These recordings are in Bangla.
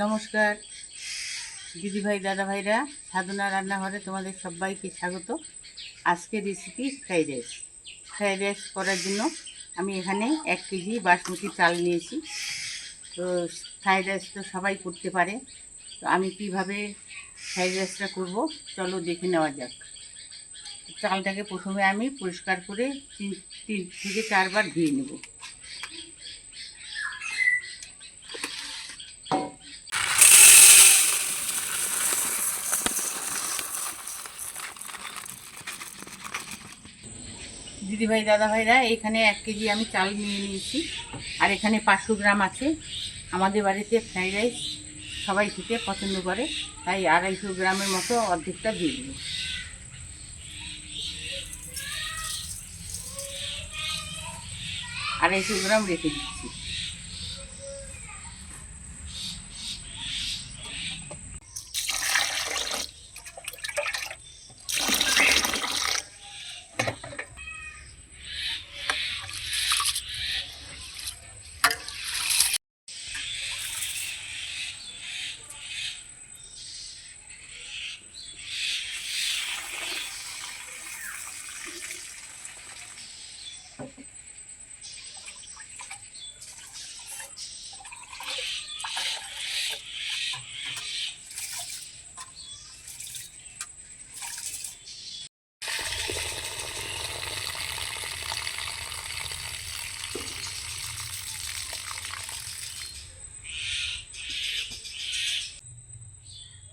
নমস্কার। দিদিভাই, দাদাভাইরা, সাধনা রান্নাঘরে তোমাদের সবাইকে স্বাগত। আজকে recipe fried rice fried rice করার জন্য আমি এখানে এক কেজি বাসমতি চাল নিয়েছি। তো ফ্রাইড রাইস তো সবাই করতে পারে। তো আমি কীভাবে ফ্রাইড রাইসটা করব চলো দেখে নেওয়া যাক। চালটাকে প্রথমে আমি পরিষ্কার করে তিন তিন থেকে চারবার ধুয়ে নেব। দিদিভাই দাদাভাইরা, এখানে এক কেজি আমি চাল নিয়ে নিয়েছি। আর এখানে পাঁচশো গ্রাম আছে। আমাদের বাড়িতে ফ্রাইড রাইস সবাই খেতে পছন্দ করে। তাই আড়াইশো গ্রামের মতো অর্ধেকটা দিয়ে দেবো আড়াইশো গ্রাম রেখে দিচ্ছি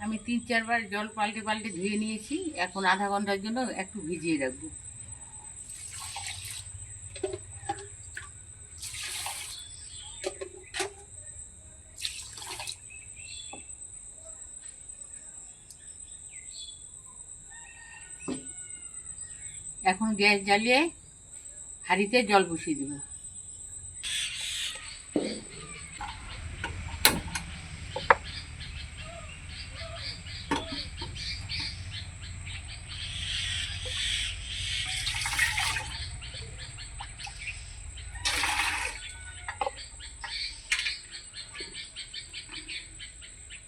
আমি তিন চারবার জল পাল্টে পাল্টে ধুয়ে নিয়েছি। এখন আধা ঘণ্টার জন্য একটু ভিজিয়ে রাখব। এখন গ্যাস জ্বালিয়ে হাঁড়িতে জল বসিয়ে দেবো।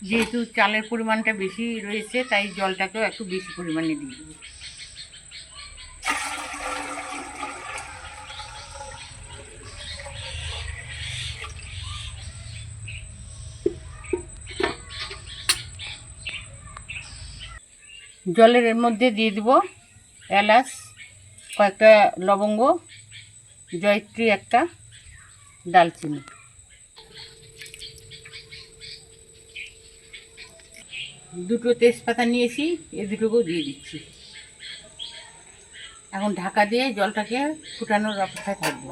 যেহেতু চালের পরিমাণটা বেশি রয়েছে, তাই জলটাকেও একটু বেশি পরিমাণে দিয়ে দেবো। জলের মধ্যে দিয়ে দেবো এলাচ, কয়েকটা লবঙ্গ, জয়ত্রী একটা দালচিনি দুটো তেজপাতা নিয়েছি, এ দুটোকেও দিয়ে দিচ্ছি। এখন ঢাকা দিয়ে জলটাকে ফুটানোর অপেক্ষায় থাকব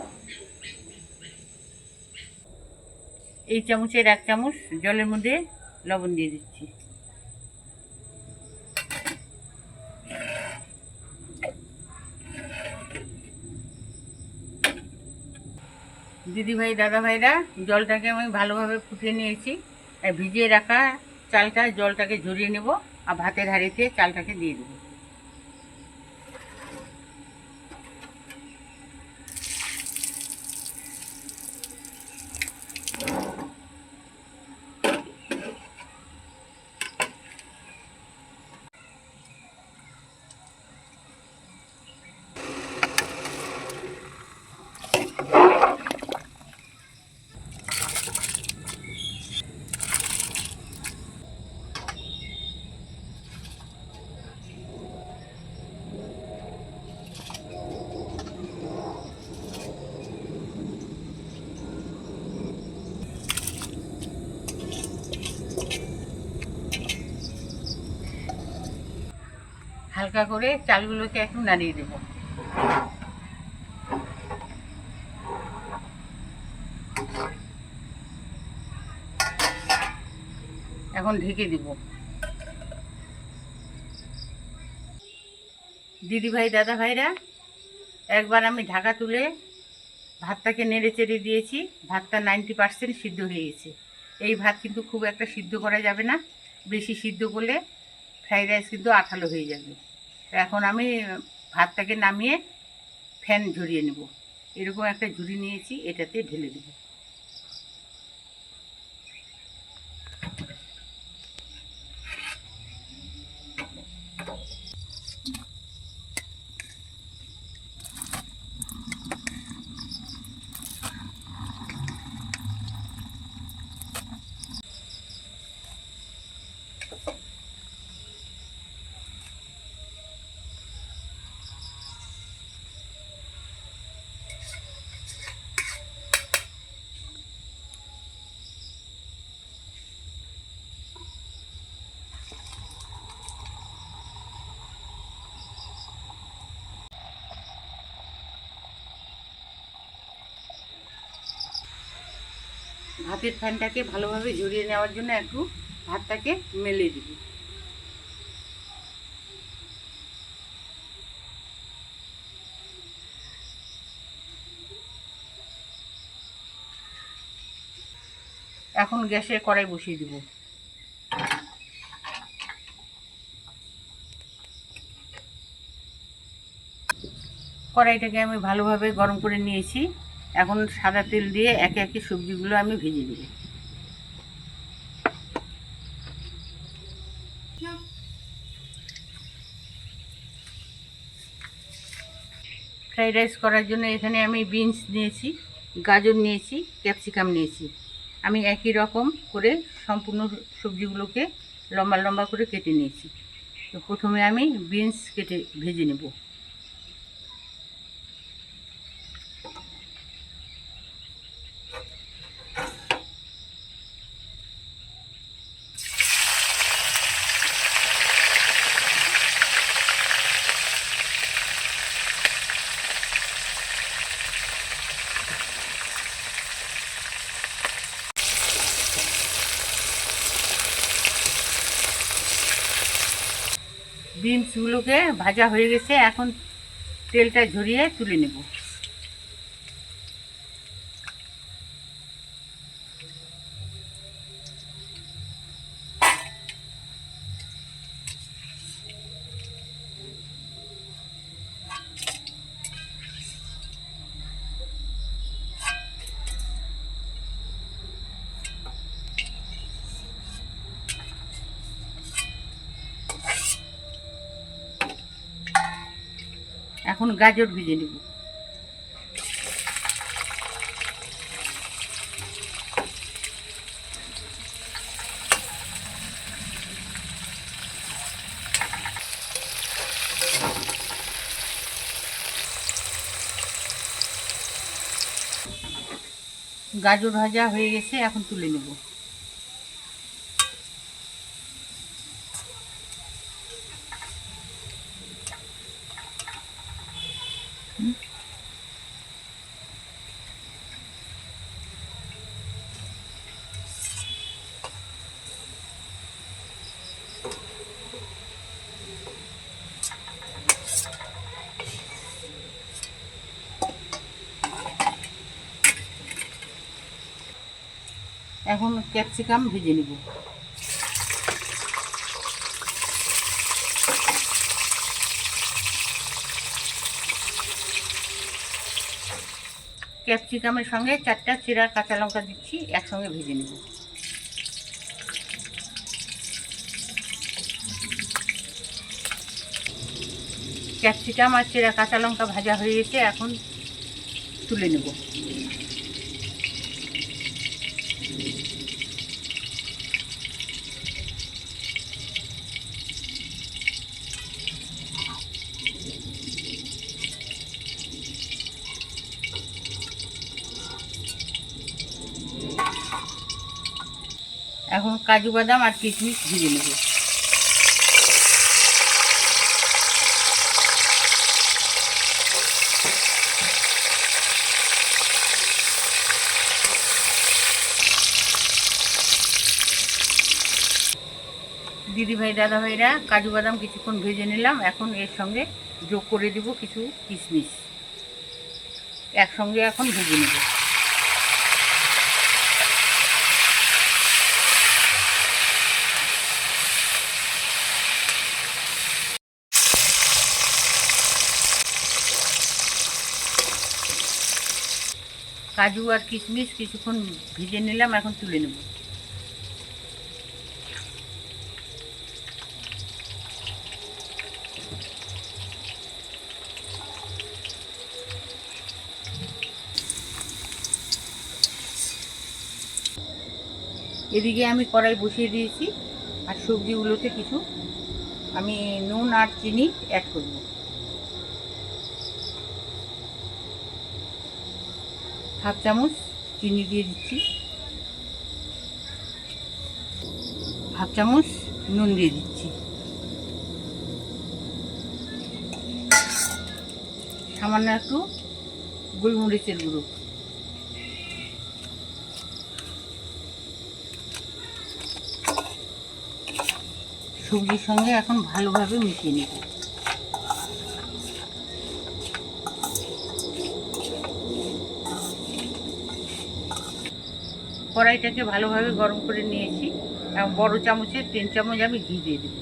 এই চামচের এক চামচ জলের মধ্যে লবণ দিয়ে দিচ্ছি। দিদিভাই, দাদাভাইরা জলটাকে আমি ভালোভাবে ফুটিয়ে নিয়েছি ভিজিয়ে রাখা চালটা জলটাকে ঝরিয়ে নেব আর ভাতের হাঁড়িতে চালটাকে দিয়ে দেবো। হালকা করে চালগুলোকে একটু নাড়িয়ে দেবো। এখন ঢেকে দিব। দিদি ভাই দাদা ভাইরা একবার আমি ঢাকা তুলে ভাতটাকে নেড়ে চেড়ে দিয়েছি। ভাতটা নাইনটি পার্সেন্ট সিদ্ধ হয়ে গেছে। এই ভাত কিন্তু খুব একটা সিদ্ধ করা যাবে না। বেশি সিদ্ধ করলে ফ্রাইড রাইস কিন্তু আঠালো হয়ে যাবে। এখন আমি ভাতটাকে নামিয়ে ফ্যান ঝরিয়ে নেব। এরকম একটা ঝুড়ি নিয়েছি এটাতে ঢেলে দেবো। ভাতের ফ্যানটাকে ভালোভাবে ঝরিয়ে নেওয়ার জন্য একটু ভাতটাকে মেলে দিব। এখন গ্যাসে কড়াই বসিয়ে দিব। কড়াইটাকে আমি ভালোভাবে গরম করে নিয়েছি। এখন সাদা তেল দিয়ে একে একে সবজিগুলো আমি ভেজে দেবো। ফ্রাইড রাইস করার জন্য এখানে আমি বিনস নিয়েছি, গাজর নিয়েছি, ক্যাপসিকাম নিয়েছি। আমি একই রকম করে সম্পূর্ণ সবজিগুলোকে লম্বা লম্বা করে কেটে নিয়েছি। তো প্রথমে আমি বিনস কেটে ভেজে নেব। বিনসগুলোকে ভাজা হয়ে গেছে এখন তেলটা ঝরিয়ে তুলে নেব। এখন গাজর ভেজে নেব। গাজর ভাজা হয়ে গেছে এখন তুলে নেব। এখন ক্যাপসিকাম ভেজে নেব। ক্যাপসিকামের সঙ্গে চারটা চিরা কাঁচা লঙ্কা দিচ্ছি, একসঙ্গে ভেজে নেব। ক্যাপসিকাম আর চিরা কাঁচা লঙ্কা ভাজা হয়ে গেছে, এখন তুলে নেব। এখন কাজু বাদাম আর কিশমিশ ভেজে নেব। দিদি ভাই দাদা ভাইরা কাজু বাদাম কিছুক্ষণ ভেজে নিলাম। এখন এর সঙ্গে যোগ করে দিব কিছু কিশমিশ। একসঙ্গে এখন ভেজে নেব। কাজু আর কিশমিশ কিছুক্ষণ ভিজে নিলাম, এখন তুলে নেব। এদিকে আমি কড়াই বসিয়ে দিয়েছি, আর সবজিগুলোতে কিছু, আমি নুন আর চিনি অ্যাড করব। হাফ চামচ চিনি দিয়ে দিচ্ছি। হাফ চামচ নুন দিয়ে দিচ্ছি। সামান্য একটু গোলমরিচের গুঁড়ো। সবজির সঙ্গে এখন ভালোভাবে মিশিয়ে নিচ্ছি কড়াইটাকে ভালোভাবে গরম করে নিয়েছি। এবং বড় চামচে তিন চামচ আমি ঘি দিয়ে দেব।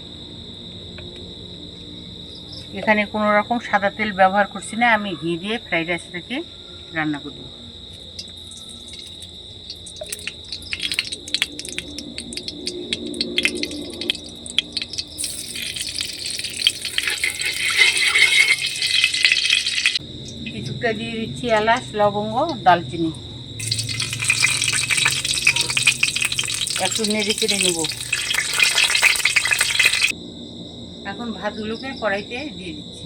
এখানে কোনো রকম সাদা তেল ব্যবহার করছি না, আমি ঘি দিয়ে ফ্রাইড রাইসটাকে রান্না করব কিছুটা দিয়ে দিচ্ছি এলাচ, লবঙ্গ দালচিনি একটু নেড়ে চেড়ে নেব। এখন ভাতগুলোকে কড়াইতে দিয়ে দিচ্ছি।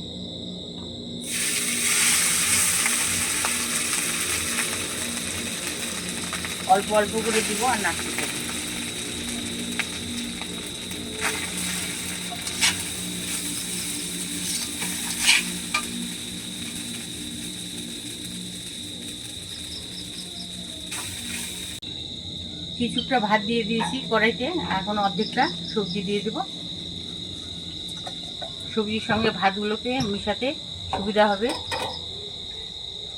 অল্প অল্প করে দিব আর নাড়তে কিছুটা ভাত দিয়ে দিয়েছি কড়াইতে, এখন অর্ধেকটা সবজি দিয়ে দেব। সবজির সঙ্গে ভাতগুলোকে মিশাতে সুবিধা হবে।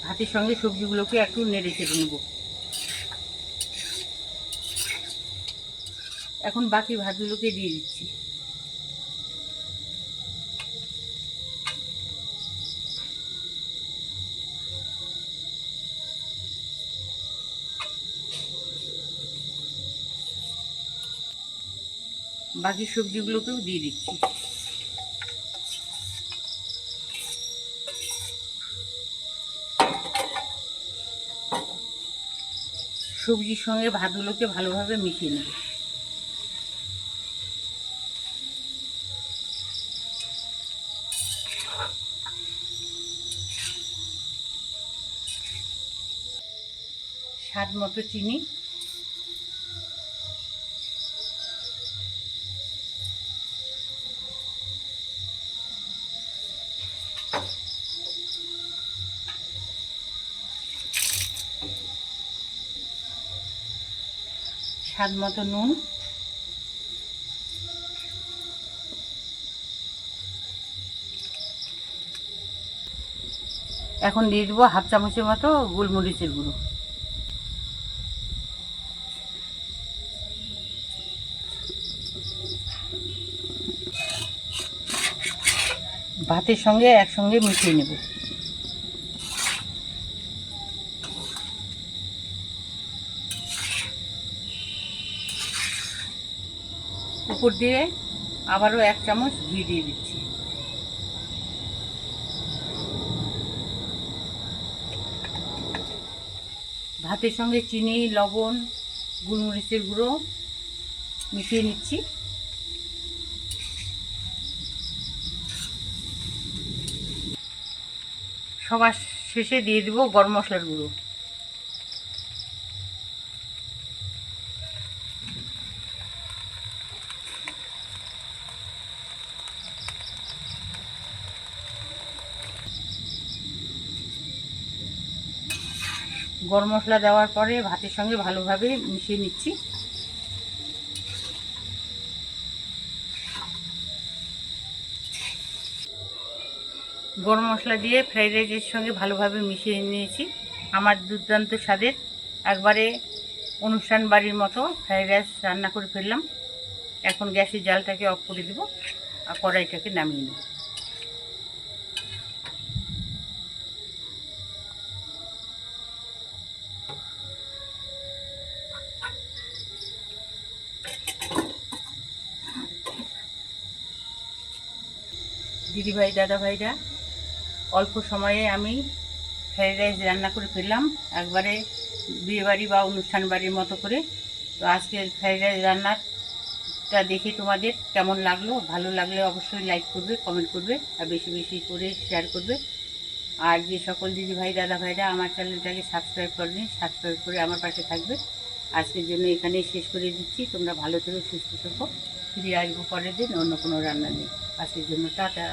ভাতের সঙ্গে সবজিগুলোকে একটু নেড়ে চেড়ে নেব। এখন বাকি ভাতগুলোকে দিয়ে দিচ্ছি। বাকি সবজিগুলোকেও দিয়ে দিচ্ছি। সবজির সঙ্গে ভাতগুলোকে ভালোভাবে মিশিয়ে নেব। স্বাদ মতো চিনি স্বাদ মতো নুন। এখন দিয়ে দেবো হাফ চামচের মতো গোলমরিচের গুঁড়ো। ভাতের সঙ্গে একসঙ্গে মিশিয়ে নেব। উপর দিয়ে আবারও এক চামচ ঘি দিয়ে দিচ্ছি। ভাতের সঙ্গে চিনি, লবণ, গোলমরিচের গুঁড়ো মিশিয়ে নিচ্ছি। সবার শেষে দিয়ে দেবো গরম মশলার গুঁড়ো। গরম মশলা দেওয়ার পরে ভাতের সঙ্গে ভালোভাবে মিশিয়ে নিচ্ছি। গরম মশলা দিয়ে ফ্রাইড রাইসের সঙ্গে ভালোভাবে মিশিয়ে নিয়েছি। আমার দুর্দান্ত স্বাদের একবারে অনুষ্ঠান বাড়ির মতো ফ্রাইড রাইস রান্না করে ফেললাম। এখন গ্যাসের জালটাকে অফ করে দেবো আর কড়াইটাকে নামিয়ে নেব। দিদিভাই দাদাভাইরা অল্প সময়ে আমি ফ্রাইড রাইস রান্না করে ফেললাম। একবারে বিয়েবাড়ি বা অনুষ্ঠান বাড়ির মতো করে। তো আজকের ফ্রাইড রাইস রান্নাটা দেখে তোমাদের কেমন লাগল? ভালো লাগলে অবশ্যই লাইক করবে কমেন্ট করবে, আর বেশি বেশি করে শেয়ার করবে। আর যে সকল দিদিভাই দাদাভাইরা আমার চ্যানেলটাকে সাবস্ক্রাইব করেনি সাবস্ক্রাইব করে আমার পাশে থাকবে। আজকের জন্য এখানেই শেষ করে দিচ্ছি। তোমরা ভালো থেকো, সুস্থ থেকো। ফিরে আসব পরের দিন অন্য কোনো রান্না নেই। আজকের জন্য টাটা।